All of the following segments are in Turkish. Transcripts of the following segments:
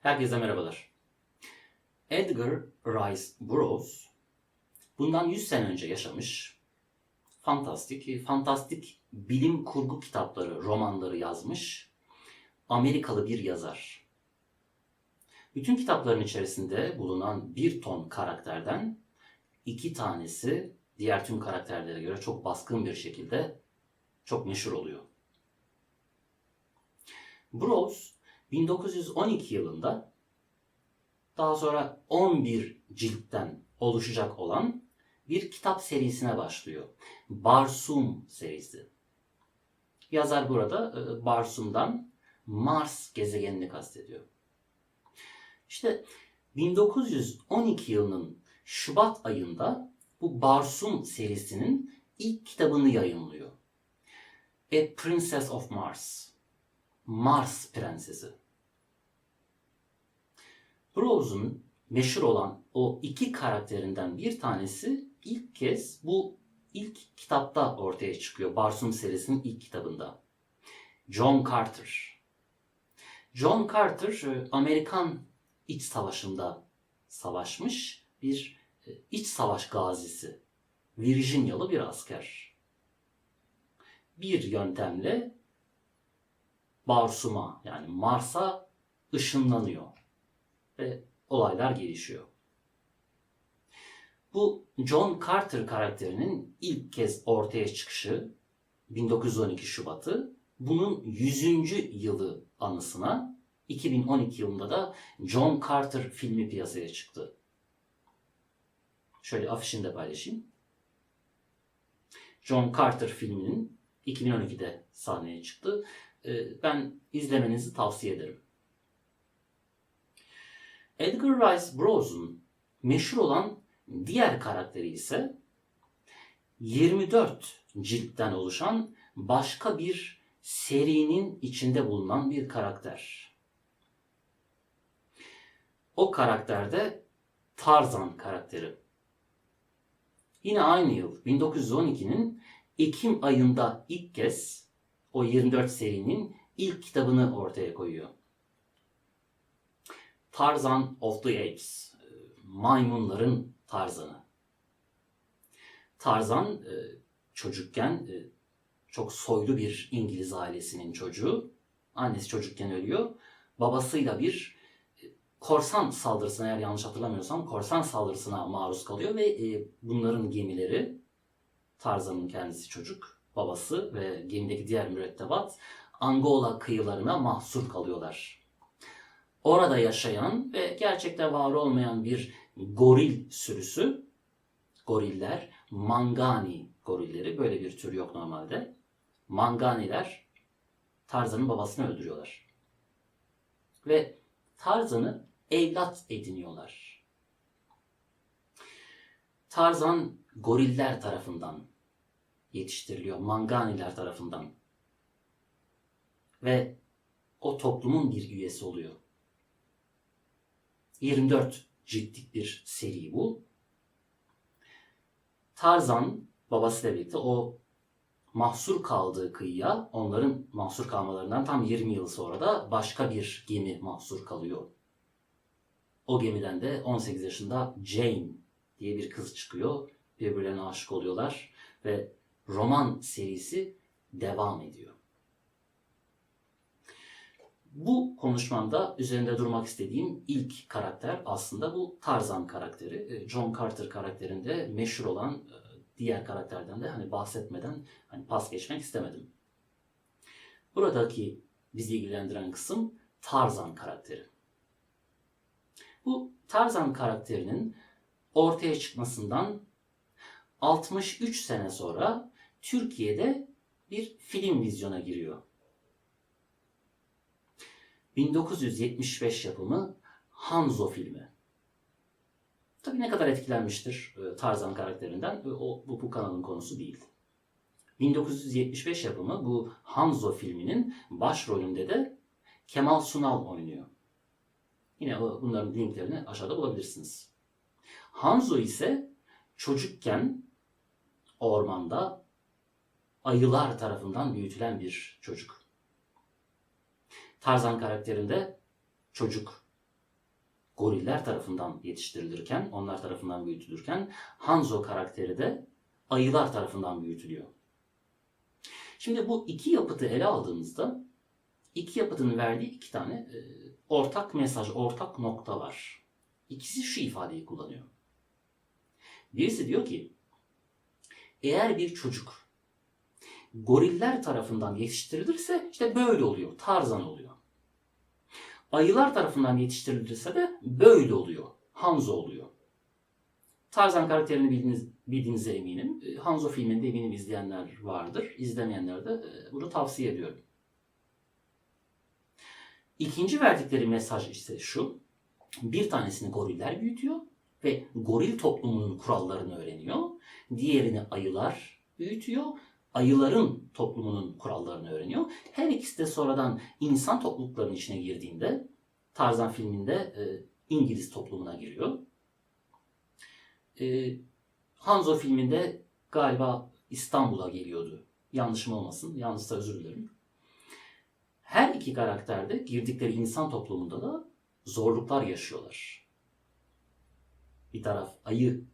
Herkese merhabalar. Edgar Rice Burroughs bundan 100 sene önce yaşamış. Fantastik, fantastik bilim kurgu kitapları, romanları yazmış. Amerikalı bir yazar. Bütün kitapların içerisinde bulunan bir ton karakterden iki tanesi diğer tüm karakterlere göre çok baskın bir şekilde çok meşhur oluyor. Burroughs 1912 yılında daha sonra 11 ciltten oluşacak olan bir kitap serisine başlıyor. Barsum serisi. Yazar burada e, Barsum'dan Mars gezegenini kastediyor. İşte 1912 yılının Şubat ayında bu Barsum serisinin ilk kitabını yayınlıyor. A Princess of Mars. Mars Prensesi. Burroughs'un meşhur olan o iki karakterinden bir tanesi ilk kez bu ilk kitapta ortaya çıkıyor. Barsum serisinin ilk kitabında. John Carter. John Carter e, Amerikan İç Savaşı'nda savaşmış bir e, iç savaş gazisi. Virginialı bir asker. Bir yöntemle Barsum'a yani Mars'a ışınlanıyor ve olaylar gelişiyor. Bu John Carter karakterinin ilk kez ortaya çıkışı 1912 Şubat'ı bunun 100. yılı anısına 2012 yılında da John Carter filmi piyasaya çıktı. Şöyle afişini de paylaşayım. John Carter filminin 2012'de sahneye çıktı. Ee, Ben izlemenizi tavsiye ederim. Edgar Rice Burroughs'un meşhur olan diğer karakteri ise 24 ciltten oluşan başka bir serinin içinde bulunan bir karakter. O karakter de Tarzan karakteri. Yine aynı yıl 1912'nin Ekim ayında ilk kez o 24 serinin ilk kitabını ortaya koyuyor. Tarzan of the Apes, e, maymunların Tarzanı. Tarzan e, çocukken e, çok soylu bir İngiliz ailesinin çocuğu. Annesi çocukken ölüyor. Babasıyla bir korsan saldırısına eğer yanlış hatırlamıyorsam korsan saldırısına maruz kalıyor ve bunların gemileri Tarzan'ın kendisi çocuk, babası ve gemideki diğer mürettebat Angola kıyılarına mahsur kalıyorlar. Orada yaşayan ve gerçekte var olmayan bir goril sürüsü, goriller, mangani gorilleri, böyle bir tür yok normalde. Manganiler Tarzan'ın babasını öldürüyorlar. Ve Tarzan'ı evlat ediniyorlar. Tarzan goriller tarafından yetiştiriliyor, manganiler tarafından. Ve o toplumun bir üyesi oluyor. 24 ciltlik bir seri bu. Tarzan babasıyla birlikte o mahsur kaldığı kıyıya, onların mahsur kalmalarından tam 20 yıl sonra da başka bir gemi mahsur kalıyor. O gemiden de 18 yaşında Jane diye bir kız çıkıyor. Birbirlerine aşık oluyorlar ve roman serisi devam ediyor. Bu konuşmamda üzerinde durmak istediğim ilk karakter aslında bu Tarzan karakteri. E, John Carter karakterinde meşhur olan e, diğer karakterden de hani bahsetmeden hani pas geçmek istemedim. Buradaki bizi ilgilendiren kısım Tarzan karakteri. Bu Tarzan karakterinin ortaya çıkmasından 63 sene sonra Türkiye'de bir film vizyona giriyor. 1975 yapımı Hanzo filmi. Tabii ne kadar etkilenmiştir e, Tarzan karakterinden o bu, bu kanalın konusu değil. 1975 yapımı bu Hanzo filminin başrolünde de Kemal Sunal oynuyor. Yine bunların linklerini aşağıda bulabilirsiniz. Hanzo ise çocukken ormanda ayılar tarafından büyütülen bir çocuk. Tarzan karakterinde çocuk goriller tarafından yetiştirilirken, onlar tarafından büyütülürken Hanzo karakteri de ayılar tarafından büyütülüyor. Şimdi bu iki yapıtı ele aldığımızda iki yapıtın verdiği iki tane e, ortak mesaj, ortak nokta var. İkisi şu ifadeyi kullanıyor. Birisi diyor ki eğer bir çocuk goriller tarafından yetiştirilirse işte böyle oluyor. Tarzan oluyor. Ayılar tarafından yetiştirilirse de böyle oluyor. Hanzo oluyor. Tarzan karakterini bildiğiniz, bildiğinize eminim. E, Hanzo filmini de eminim izleyenler vardır. İzlemeyenler de e, bunu tavsiye ediyorum. İkinci verdikleri mesaj ise şu. Bir tanesini goriller büyütüyor ve goril toplumunun kurallarını öğreniyor. Diğerini ayılar büyütüyor. Ayıların toplumunun kurallarını öğreniyor. Her ikisi de sonradan insan topluluklarının içine girdiğinde Tarzan filminde e, İngiliz toplumuna giriyor. E, Hanzo filminde galiba İstanbul'a geliyordu. Yanlışım olmasın. Yanlışsa özür dilerim. Her iki karakterde girdikleri insan toplumunda da zorluklar yaşıyorlar. Bir taraf ayı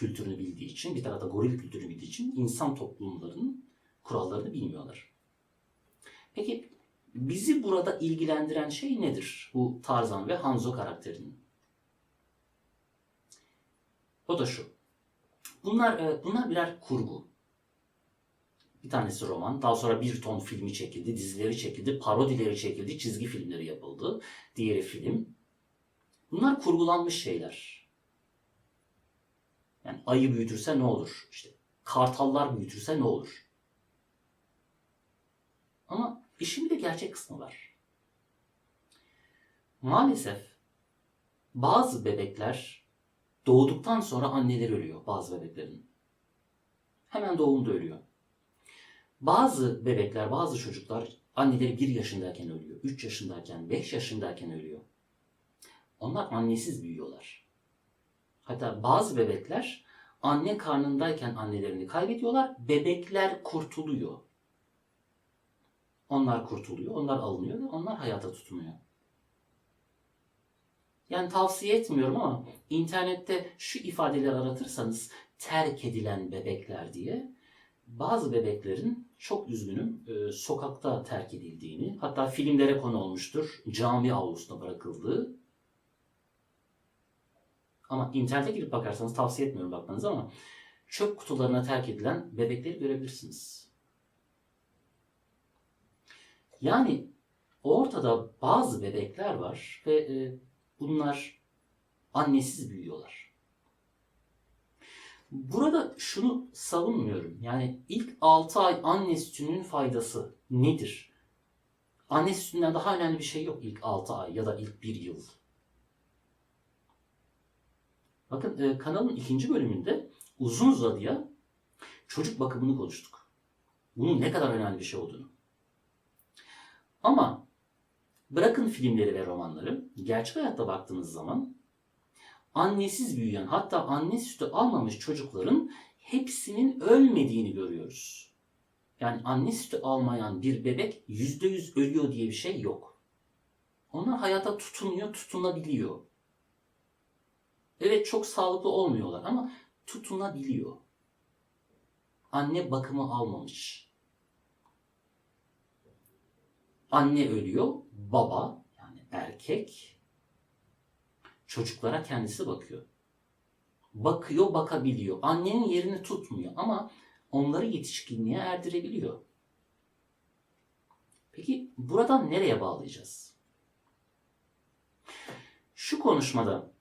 kültürünü bildiği için, bir tarafta goril kültürünü bildiği için insan toplumlarının kurallarını bilmiyorlar. Peki bizi burada ilgilendiren şey nedir? Bu Tarzan ve Hanzo karakterinin. O da şu. Bunlar e, bunlar birer kurgu. Bir tanesi roman. Daha sonra bir ton filmi çekildi, dizileri çekildi, parodileri çekildi, çizgi filmleri yapıldı. Diğeri film. Bunlar kurgulanmış şeyler. Yani ayı büyütürse ne olur? İşte kartallar büyütürse ne olur? Ama işin bir de gerçek kısmı var. Maalesef bazı bebekler doğduktan sonra anneleri ölüyor bazı bebeklerin. Hemen doğumda ölüyor. Bazı bebekler, bazı çocuklar anneleri 1 yaşındayken ölüyor, 3 yaşındayken, 5 yaşındayken ölüyor. Onlar annesiz büyüyorlar. Hatta bazı bebekler anne karnındayken annelerini kaybediyorlar. Bebekler kurtuluyor. Onlar kurtuluyor, onlar alınıyor ve onlar hayata tutunuyor. Yani tavsiye etmiyorum ama internette şu ifadeleri aratırsanız terk edilen bebekler diye bazı bebeklerin çok üzgünüm e, sokakta terk edildiğini hatta filmlere konu olmuştur. Cami avlusuna bırakıldığı ama internete girip bakarsanız tavsiye etmiyorum bakmanızı ama çöp kutularına terk edilen bebekleri görebilirsiniz. Yani ortada bazı bebekler var ve e, bunlar annesiz büyüyorlar. Burada şunu savunmuyorum. Yani ilk 6 ay anne sütünün faydası nedir? Anne sütünden daha önemli bir şey yok ilk 6 ay ya da ilk 1 yıl. Bakın e, kanalın ikinci bölümünde uzun uzadıya çocuk bakımını konuştuk. Bunun ne kadar önemli bir şey olduğunu. Ama bırakın filmleri ve romanları, gerçek hayatta baktığınız zaman annesiz büyüyen hatta anne sütü almamış çocukların hepsinin ölmediğini görüyoruz. Yani anne sütü almayan bir bebek yüzde yüz ölüyor diye bir şey yok. Onlar hayata tutunuyor, tutunabiliyor. Evet çok sağlıklı olmuyorlar ama tutunabiliyor. Anne bakımı almamış. Anne ölüyor, baba yani erkek çocuklara kendisi bakıyor. Bakıyor, bakabiliyor. Annenin yerini tutmuyor ama onları yetişkinliğe erdirebiliyor. Peki buradan nereye bağlayacağız? Şu konuşmada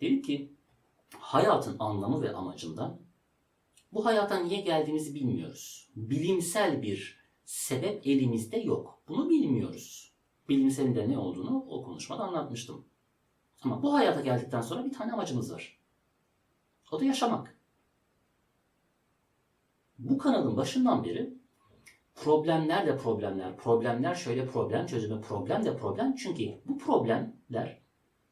Dedi ki hayatın anlamı ve amacında bu hayata niye geldiğimizi bilmiyoruz. Bilimsel bir sebep elimizde yok. Bunu bilmiyoruz. Bilimselin de ne olduğunu o konuşmada anlatmıştım. Ama bu hayata geldikten sonra bir tane amacımız var. O da yaşamak. Bu kanalın başından beri problemler de problemler, problemler şöyle problem, çözümü problem de problem. Çünkü bu problemler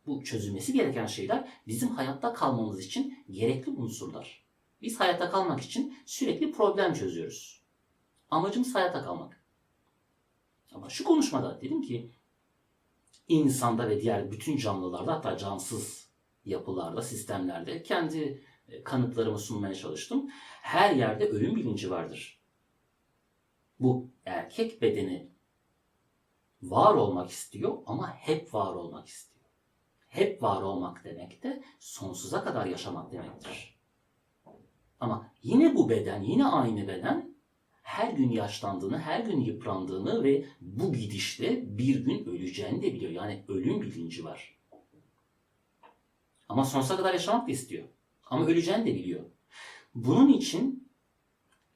bu çözülmesi gereken şeyler bizim hayatta kalmamız için gerekli unsurlar. Biz hayatta kalmak için sürekli problem çözüyoruz. Amacımız hayatta kalmak. Ama şu konuşmada dedim ki insanda ve diğer bütün canlılarda hatta cansız yapılarda, sistemlerde kendi e, kanıtlarımı sunmaya çalıştım. Her yerde ölüm bilinci vardır. Bu erkek bedeni var olmak istiyor ama hep var olmak istiyor. Hep var olmak demek de sonsuza kadar yaşamak demektir. Ama yine bu beden, yine aynı beden her gün yaşlandığını, her gün yıprandığını ve bu gidişle bir gün öleceğini de biliyor. Yani ölüm bilinci var. Ama sonsuza kadar yaşamak da istiyor. Ama öleceğini de biliyor. Bunun için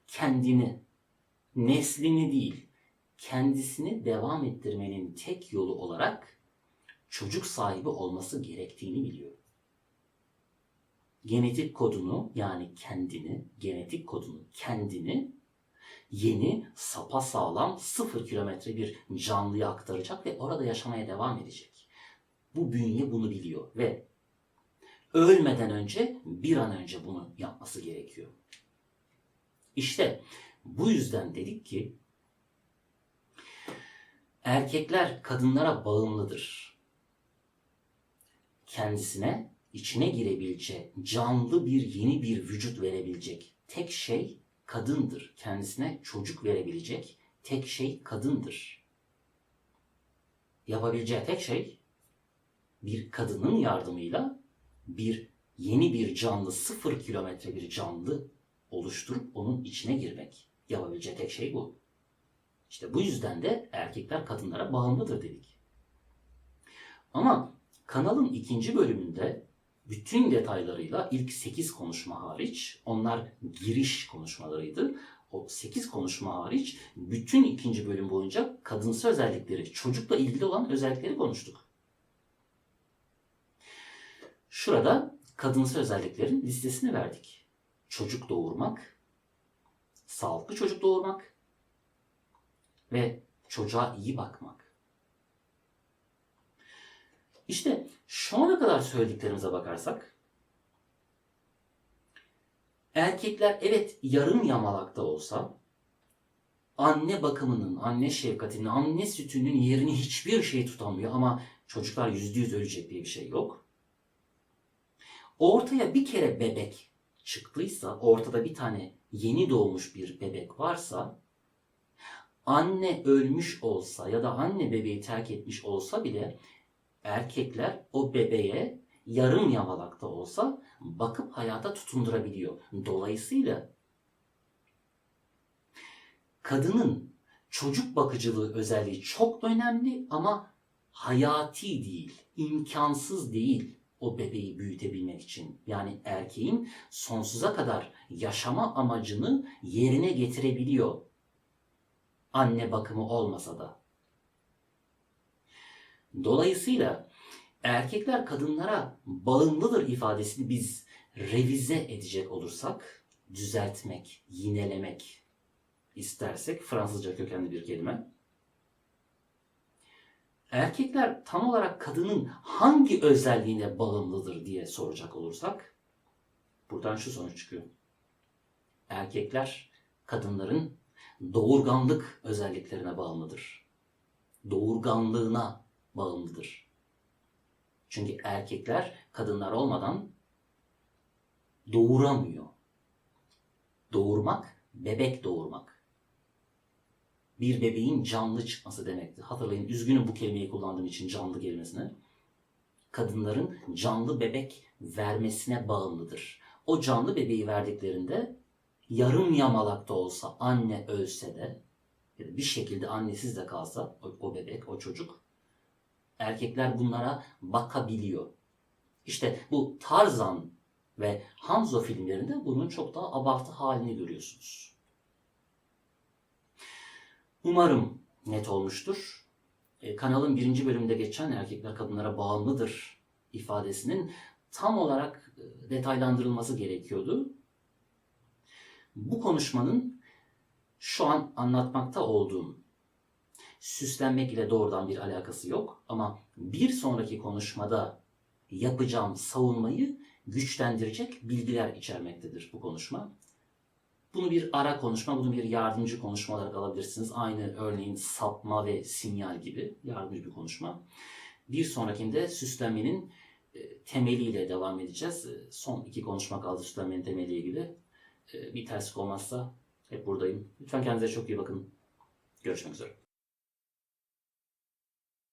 kendini, neslini değil, kendisini devam ettirmenin tek yolu olarak çocuk sahibi olması gerektiğini biliyor. Genetik kodunu yani kendini, genetik kodunu kendini yeni, sapa sağlam, sıfır kilometre bir canlıya aktaracak ve orada yaşamaya devam edecek. Bu bünye bunu biliyor ve ölmeden önce bir an önce bunu yapması gerekiyor. İşte bu yüzden dedik ki erkekler kadınlara bağımlıdır. Kendisine içine girebilecek, canlı bir yeni bir vücut verebilecek tek şey kadındır. Kendisine çocuk verebilecek tek şey kadındır. Yapabileceği tek şey bir kadının yardımıyla bir yeni bir canlı, sıfır kilometre bir canlı oluşturup onun içine girmek. Yapabileceği tek şey bu. İşte bu yüzden de erkekler kadınlara bağımlıdır dedik. Ama kanalın ikinci bölümünde bütün detaylarıyla ilk 8 konuşma hariç, onlar giriş konuşmalarıydı. O 8 konuşma hariç bütün ikinci bölüm boyunca kadınsı özellikleri, çocukla ilgili olan özellikleri konuştuk. Şurada kadınsı özelliklerin listesini verdik. Çocuk doğurmak, sağlıklı çocuk doğurmak ve çocuğa iyi bakmak. İşte şu ana kadar söylediklerimize bakarsak erkekler evet yarım yamalakta olsa anne bakımının, anne şefkatinin, anne sütünün yerini hiçbir şey tutamıyor ama çocuklar yüzde yüz ölecek diye bir şey yok. Ortaya bir kere bebek çıktıysa, ortada bir tane yeni doğmuş bir bebek varsa anne ölmüş olsa ya da anne bebeği terk etmiş olsa bile erkekler o bebeğe yarım yamalakta olsa bakıp hayata tutundurabiliyor. Dolayısıyla kadının çocuk bakıcılığı özelliği çok önemli ama hayati değil, imkansız değil o bebeği büyütebilmek için. Yani erkeğin sonsuza kadar yaşama amacını yerine getirebiliyor. Anne bakımı olmasa da. Dolayısıyla erkekler kadınlara bağımlıdır ifadesini biz revize edecek olursak, düzeltmek, yinelemek istersek Fransızca kökenli bir kelime. Erkekler tam olarak kadının hangi özelliğine bağımlıdır diye soracak olursak buradan şu sonuç çıkıyor. Erkekler kadınların doğurganlık özelliklerine bağımlıdır. Doğurganlığına bağımlıdır. Çünkü erkekler kadınlar olmadan doğuramıyor. Doğurmak, bebek doğurmak. Bir bebeğin canlı çıkması demekti. Hatırlayın, üzgünüm bu kelimeyi kullandığım için canlı kelimesine. Kadınların canlı bebek vermesine bağımlıdır. O canlı bebeği verdiklerinde yarım yamalak da olsa anne ölse de bir şekilde annesiz de kalsa o, o bebek, o çocuk erkekler bunlara bakabiliyor. İşte bu Tarzan ve Hanzo filmlerinde bunun çok daha abartı halini görüyorsunuz. Umarım net olmuştur. E, kanalın birinci bölümünde geçen erkekler kadınlara bağımlıdır ifadesinin tam olarak e, detaylandırılması gerekiyordu. Bu konuşmanın şu an anlatmakta olduğum süslenmek ile doğrudan bir alakası yok. Ama bir sonraki konuşmada yapacağım savunmayı güçlendirecek bilgiler içermektedir bu konuşma. Bunu bir ara konuşma, bunu bir yardımcı konuşma olarak alabilirsiniz. Aynı örneğin sapma ve sinyal gibi yardımcı bir konuşma. Bir sonrakinde süslenmenin e, temeliyle devam edeceğiz. E, Son iki konuşma kaldı süslenmenin temeliyle ilgili. E, Bir terslik olmazsa hep buradayım. Lütfen kendinize çok iyi bakın. Görüşmek üzere.